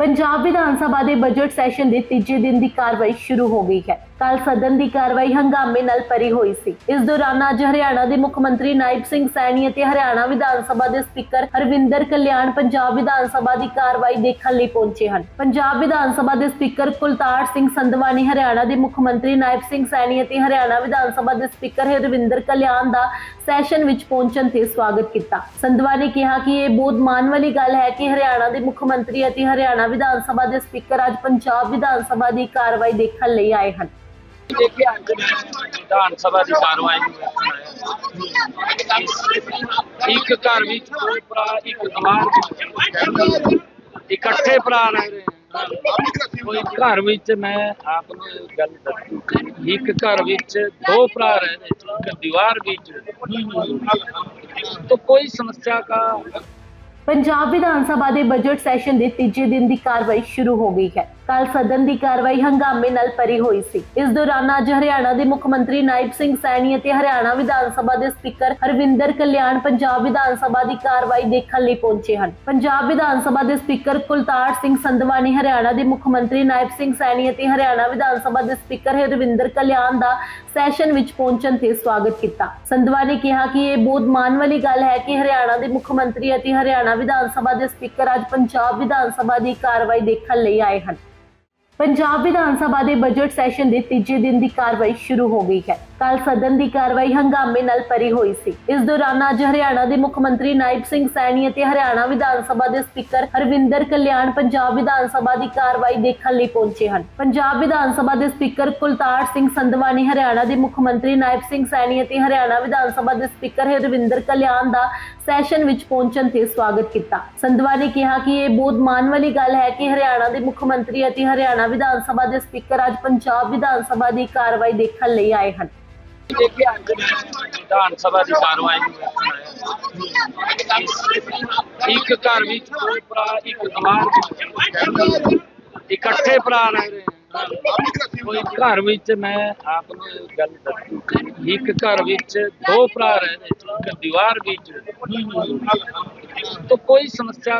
ਪੰਜਾਬ ਵਿਧਾਨ ਸਭਾ ਦੇ budget session ਦੇ ਤੀਜੇ ਦਿਨ ਦੀ ਕਾਰਵਾਈ ਸ਼ੁਰੂ ਹੋ ਗਈ ਹੈ। ਕੱਲ ਸਦਨ ਦੀ ਕਾਰਵਾਈ ਹੰਗਾਮੇ ਨਾਲ ਭਰੀ ਹੋਈ ਸੀ। ਇਸ ਦੌਰਾਨ ਅੱਜ ਹਰਿਆਣਾ ਦੇ ਮੁੱਖ ਮੰਤਰੀ ਨਾਇਬ ਸਿੰਘ ਸੈਣੀ ਅਤੇ ਹਰਿਆਣਾ ਵਿਧਾਨ ਸਭਾ ਦੇ ਸਪੀਕਰ ਹਰਵਿੰਦਰ ਕਲਿਆਣ ਪੰਜਾਬ ਵਿਧਾਨ ਸਭਾ ਦੀ ਕਾਰਵਾਈ ਦੇਖਣ ਲਈ ਪਹੁੰਚੇ ਹਨ। ਪੰਜਾਬ ਵਿਧਾਨ ਸਭਾ ਦੇ ਸਪੀਕਰ ਕੁਲਤਾਰ ਸਿੰਘ ਸੰਧਵਾ ਨੇ ਹਰਿਆਣਾ ਦੇ ਮੁੱਖ ਮੰਤਰੀ ਨਾਇਬ ਸਿੰਘ ਸੈਣੀ ਅਤੇ ਹਰਿਆਣਾ ਵਿਧਾਨ ਸਭਾ ਦੇ ਸਪੀਕਰ ਹਰਵਿੰਦਰ ਕਲਿਆਣ ਦਾ ਸੈਸ਼ਨ ਵਿੱਚ ਪਹੁੰਚਣ ਤੇ ਸਵਾਗਤ ਕੀਤਾ। ਸੰਧਵਾ ਨੇ ਕਿਹਾ ਕਿ ਇਹ ਬਹੁਤ ਮਾਣ ਵਾਲੀ ਗੱਲ ਹੈ ਕਿ ਹਰਿਆਣਾ ਦੇ ਮੁੱਖ ਮੰਤਰੀ ਅਤੇ ਹਰਿਆਣਾ ਵਿਧਾਨ ਸਭਾ ਦੇ ਸਪੀਕਰ ਅੱਜ ਪੰਜਾਬ ਵਿਧਾਨ ਸਭਾ ਦੀ ਕਾਰਵਾਈ ਦੇਖਣ ਲਈ ਆਏ ਹਨ। ਦੇਖਿਆ ਵਿਧਾਨ ਸਭਾ ਦੀ ਕਾਰਵਾਈ ਇੱਕ ਘਰ ਵਿੱਚ ਦੋ ਭਰਾ, ਇੱਕ ਸਮਾਜ ਵਿੱਚ ਇਕੱਠੇ ਭਰਾ ਰਹਿ ਰਹੇ ਕੋਈ ਘਰ ਵਿੱਚ ਮੈਂ ਆਪ ਨੂੰ ਗੱਲ ਦੱਸੀ ਇੱਕ ਘਰ ਵਿੱਚ ਦੋ ਭਰਾ ਰਹਿ ਰਹੇ ਇੱਕ ਦੀਵਾਰ ਵਿੱਚ ਤਾਂ ਕੋਈ ਸਮੱਸਿਆ ਦਾ ਪੰਜਾਬ ਵਿਧਾਨ ਸਭਾ ਦੇ ਬਜਟ ਸੈਸ਼ਨ ਦੇ ਤੀਜੇ ਦਿਨ ਦੀ ਕਾਰਵਾਈ ਸ਼ੁਰੂ ਹੋ ਗਈ ਹੈ। ਕੱਲ ਸਦਨ ਦੀ ਕਾਰਵਾਈ ਹੰਗਾਮੇ ਨਾਲ ਭਰੀ ਹੋਈ ਸੀ। ਇਸ ਦੌਰਾਨ ਅੱਜ ਹਰਿਆਣਾ ਦੇ ਮੁੱਖ ਮੰਤਰੀ ਨਾਇਬ ਸਿੰਘ ਸੈਣੀ ਅਤੇ ਹਰਿਆਣਾ ਵਿਧਾਨ ਸਭਾ ਦੇ ਸਪੀਕਰ ਹਰਵਿੰਦਰ ਕਲਿਆਣ ਪੰਜਾਬ ਵਿਧਾਨ ਸਭਾ ਦੀ ਕਾਰਵਾਈ ਦੇਖਣ ਲਈ ਪਹੁੰਚੇ ਹਨ। ਪੰਜਾਬ ਵਿਧਾਨ ਸਭਾ ਦੇ ਸਪੀਕਰ ਕੁਲਤਾਰ ਸਿੰਘ ਸੰਧਵਾ ਨੇ ਹਰਿਆਣਾ ਦੇ ਮੁੱਖ ਮੰਤਰੀ ਨਾਇਬ ਸਿੰਘ ਸੈਣੀ ਅਤੇ ਹਰਿਆਣਾ ਵਿਧਾਨ ਸਭਾ ਦੇ ਸਪੀਕਰ ਹਰਵਿੰਦਰ ਕਲਿਆਣ ਦਾ ਸੈਸ਼ਨ ਵਿੱਚ ਪਹੁੰਚਣ ਤੇ ਸਵਾਗਤ ਕੀਤਾ। ਸੰਧਵਾ ਨੇ ਕਿਹਾ ਕਿ ਇਹ ਬਹੁਤ ਮਾਣ ਵਾਲੀ ਗੱਲ ਹੈ ਕਿ ਹਰਿਆਣਾ ਦੇ ਮੁੱਖ ਮੰਤਰੀ ਅਤੇ ਹਰਿਆਣਾ ਵਿਧਾਨ ਸਭਾ ਦੇ ਸਪੀਕਰ ਅੱਜ ਪੰਜਾਬ ਵਿਧਾਨ ਸਭਾ ਦੀ ਕਾਰਵਾਈ ਦੇਖਣ ਲਈ ਆਏ ਹਨ। ਪੰਜਾਬ ਵਿਧਾਨ ਸਭਾ ਦੇ ਬਜਟ ਸੈਸ਼ਨ ਦੇ ਤੀਜੇ ਦਿਨ ਦੀ ਕਾਰਵਾਈ ਸ਼ੁਰੂ ਹੋ ਗਈ ਹੈ। ਕੱਲ ਸਦਨ ਦੀ ਕਾਰਵਾਈ ਹੰਗਾਮੇ ਨਾਲ ਭਰੀ ਹੋਈ ਸੀ। ਇਸ ਦੌਰਾਨ ਅੱਜ ਹਰਿਆਣਾ ਦੇ ਮੁੱਖ ਮੰਤਰੀ ਨਾਇਬ ਸਿੰਘ ਸੈਣੀ ਅਤੇ ਹਰਿਆਣਾ ਵਿਧਾਨ ਸਭਾ ਦੇ ਸਪੀਕਰ ਹਰਵਿੰਦਰ ਕਲਿਆਣ ਪੰਜਾਬ ਵਿਧਾਨ ਸਭਾ ਦੀ ਕਾਰਵਾਈ ਦੇਖਣ ਲਈ ਪਹੁੰਚੇ ਹਨ। ਪੰਜਾਬ ਵਿਧਾਨ ਸਭਾ ਦੇ ਸਪੀਕਰ ਕੁਲਤਾਰ ਸਿੰਘ ਸੰਧਵਾ ਨੇ ਹਰਿਆਣਾ ਦੇ ਮੁੱਖ ਮੰਤਰੀ ਨਾਇਬ ਸਿੰਘ ਸੈਣੀ ਅਤੇ ਹਰਿਆਣਾ ਵਿਧਾਨ ਸਭਾ ਦੇ ਸਪੀਕਰ ਹਰਵਿੰਦਰ ਕਲਿਆਣ ਦਾ ਸੈਸ਼ਨ ਵਿੱਚ ਪਹੁੰਚਣ ਤੇ ਸਵਾਗਤ ਕੀਤਾ। ਸੰਧਵਾ ਨੇ ਕਿਹਾ ਕਿ ਇਹ ਬਹੁਤ ਮਾਣ ਵਾਲੀ ਗੱਲ ਹੈ ਕਿ ਹਰਿਆਣਾ ਦੇ ਮੁੱਖ ਮੰਤਰੀ ਅਤੇ ਹਰਿਆਣਾ ਵਿਧਾਨ ਸਭਾ ਦੇ ਸਪੀਕਰ ਅੱਜ ਪੰਜਾਬ ਵਿਧਾਨ ਸਭਾ ਦੀ ਕਾਰਵਾਈ ਦੇਖਣ ਲਈ ਆਏ ਹਨ। ਦੇਖਿਆ ਵਿੱਚ ਦੋ ਇਕੱਠੇ ਭਰਾ ਰਹਿ ਰਹੇ ਕੋਈ ਘਰ ਵਿੱਚ ਮੈਂ ਆਪ ਇੱਕ ਘਰ ਵਿੱਚ ਦੋ ਭਰਾ ਰਹਿ ਇੱਕ ਦੀਵਾਰ ਵਿੱਚ तो कोई समस्या